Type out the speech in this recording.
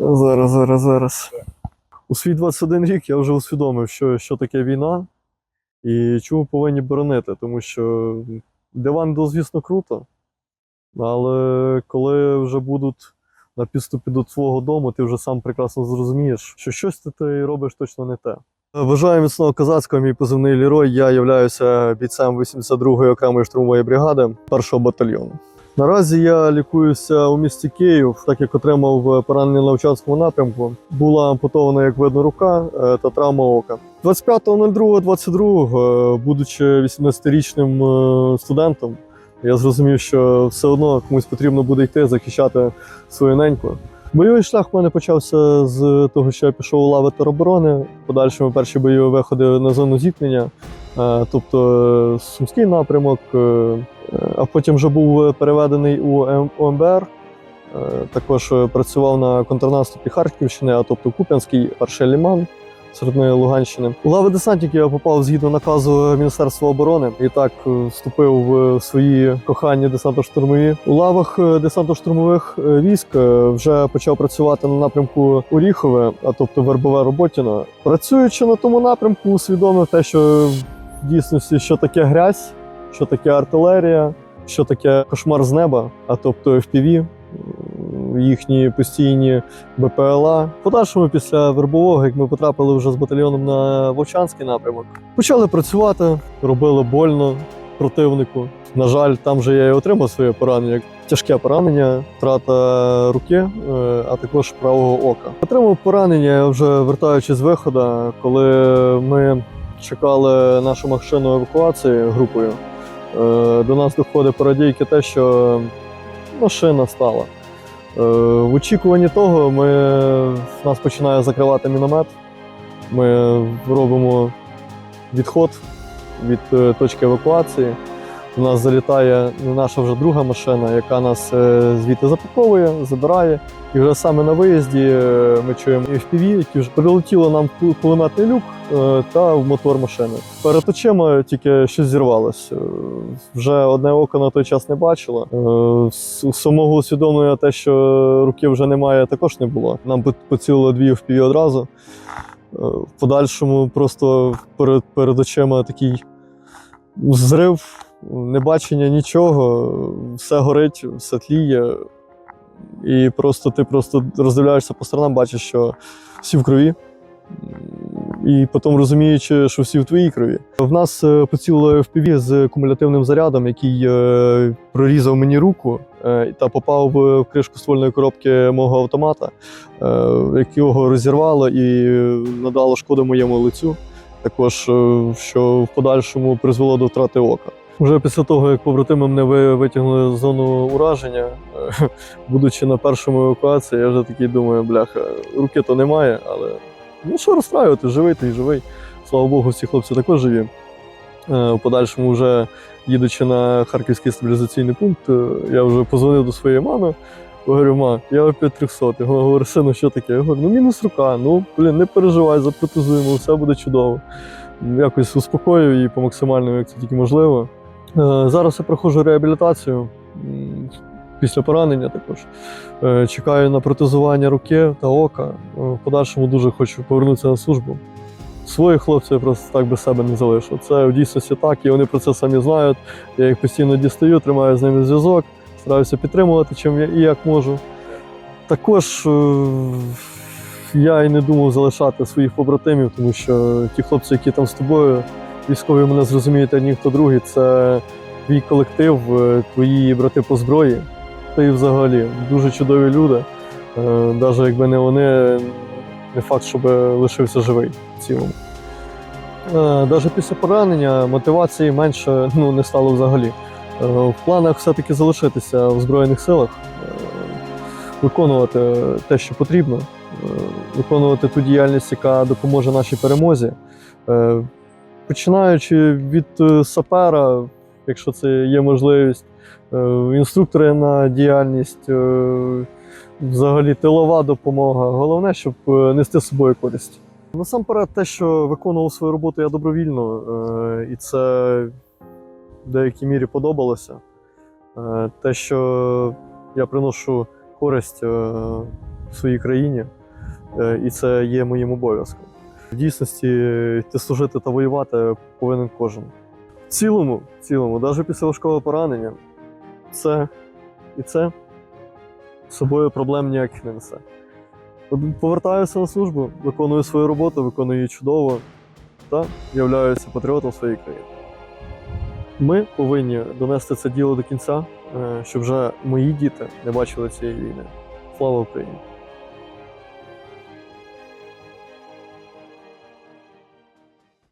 Зараз, зараз, зараз. У свій 21 рік я вже усвідомив, що, що таке війна і чому повинні боронити. Тому що диван до, звісно, круто. Але коли вже будуть на підступі до свого дому, ти вже сам прекрасно зрозумієш, що щось ти, робиш точно не те. Бажаю міцного козацького, мій позивний Лірой. Я являюся бійцем 82-ї окремої штурмової бригади першого батальйону. Наразі я лікуюся у місті Київ, так як отримав поранення на Овчарському напрямку. Була ампутована, як видно, рука е, та травма ока. 25.02.22, е, будучи 18-річним е, студентом, я зрозумів, що все одно комусь потрібно буде йти захищати свою неньку. Бойовий шлях в мене почався з того, що я пішов у лави тероборони. Подальшому перші бойові виходи на зону зіткнення, е, тобто е, Сумський напрямок, е, е, а потім вже був переведений у ОМБР. Е, Також е, працював на контрнаступі Харківщини, а тобто Куп'янський, перший ліман середної Луганщини. У лави десантників я попав згідно наказу Міністерства оборони і так е, вступив в свої кохання десантно-штурмові. У лавах е, десантно-штурмових е, військ е, вже почав працювати на напрямку Оріхове, а тобто Вербове Роботіно. Працюючи на тому напрямку, усвідомив те, що в дійсності що таке грязь, що таке артилерія, що таке кошмар з неба, а тобто FPV, їхні постійні БПЛА. Подальшому, після вербового, як ми потрапили вже з батальйоном на Вовчанський напрямок, почали працювати, робили больно противнику. На жаль, там же я і отримав своє поранення. Тяжке поранення, втрата руки, е, а також правого ока. Отримав поранення вже вертаючись з виходу, коли ми чекали нашу машину евакуації групою. Е, До нас доходить парадійки те, що машина стала. Е, В очікуванні того ми, нас починає закривати міномет. Ми робимо відход від е, точки евакуації. У нас залітає наша вже друга машина, яка нас е, звідти запаковує, забирає. І вже саме на виїзді е, ми чуємо FPV, які вже прилетіло нам кулеметний люк е, та в мотор машини. Перед очима тільки щось зірвалось. Е, Вже одне око на той час не бачило. Самого усвідомлення те, що руки вже немає, також не було. Нам поцілило дві FPV одразу. В подальшому просто перед, перед очима такий зрив, небачення нічого, все горить, все тліє. І просто ти просто роздивляєшся по сторонам, бачиш, що всі в крові. І потім розуміючи, що всі в твоїй крові. В нас е, поцілило FPV з кумулятивним зарядом, який е, прорізав мені руку е, та попав в кришку ствольної коробки мого автомата, якого розірвало і надало шкоду моєму лицю. Також що в подальшому призвело до втрати ока. Вже після того, як побратими мене витягнули з зону ураження, е, будучи на першому евакуації, я вже такий думаю, бляха, руки то немає, але ну що розстраювати, живий ти живий. Слава Богу, всі хлопці також живі. Е, В подальшому, вже їдучи на харківський стабілізаційний пункт, е, я вже позвонив до своєї мами. Говорю, ма, я опять 300. Вона говорить, сину, що таке? Я говорю, ну мінус рука, ну блін, не переживай, запротезуємо, все буде чудово. Якось успокоюю її по максимальному, як це тільки можливо. Е, Зараз я проходжу реабілітацію після поранення також. Е, Чекаю на протезування руки та ока. Е, В подальшому дуже хочу повернутися на службу. Своїх хлопців я просто так без себе не залишу. Це в дійсності так, і вони про це самі знають. Я їх постійно дістаю, тримаю з ними зв'язок, стараюся підтримувати, чим я і як можу. Також я і не думав залишати своїх побратимів, тому що ті хлопці, які там з тобою, військові мене зрозуміють одні, хто другий, це твій колектив, е, твої брати по зброї. Та і взагалі дуже чудові люди. Навіть якби не вони, не факт, щоб лишився живий в цілому. Навіть після поранення мотивації менше ну, не стало взагалі. Е, В планах все-таки залишитися в Збройних силах, е, виконувати те, що потрібно, е, виконувати ту діяльність, яка допоможе нашій перемозі. Починаючи від е, сапера, якщо це є можливість, е, інструктори на діяльність, е, взагалі тилова допомога. Головне, щоб нести з собою користь. Насамперед, те, що виконував свою роботу я добровільно, і це в деякій мірі подобалося. Те, що я приношу користь своїй країні, і це є моїм обов'язком. В дійсності йти служити та воювати повинен кожен. В цілому, в цілому, навіть після важкого поранення, це і це з собою проблем ніяких не несе. Повертаюся на службу, виконую свою роботу, виконую її чудово та являюся патріотом своєї країни. Ми повинні донести це діло до кінця, е, щоб вже мої діти не бачили цієї війни. Слава Україні!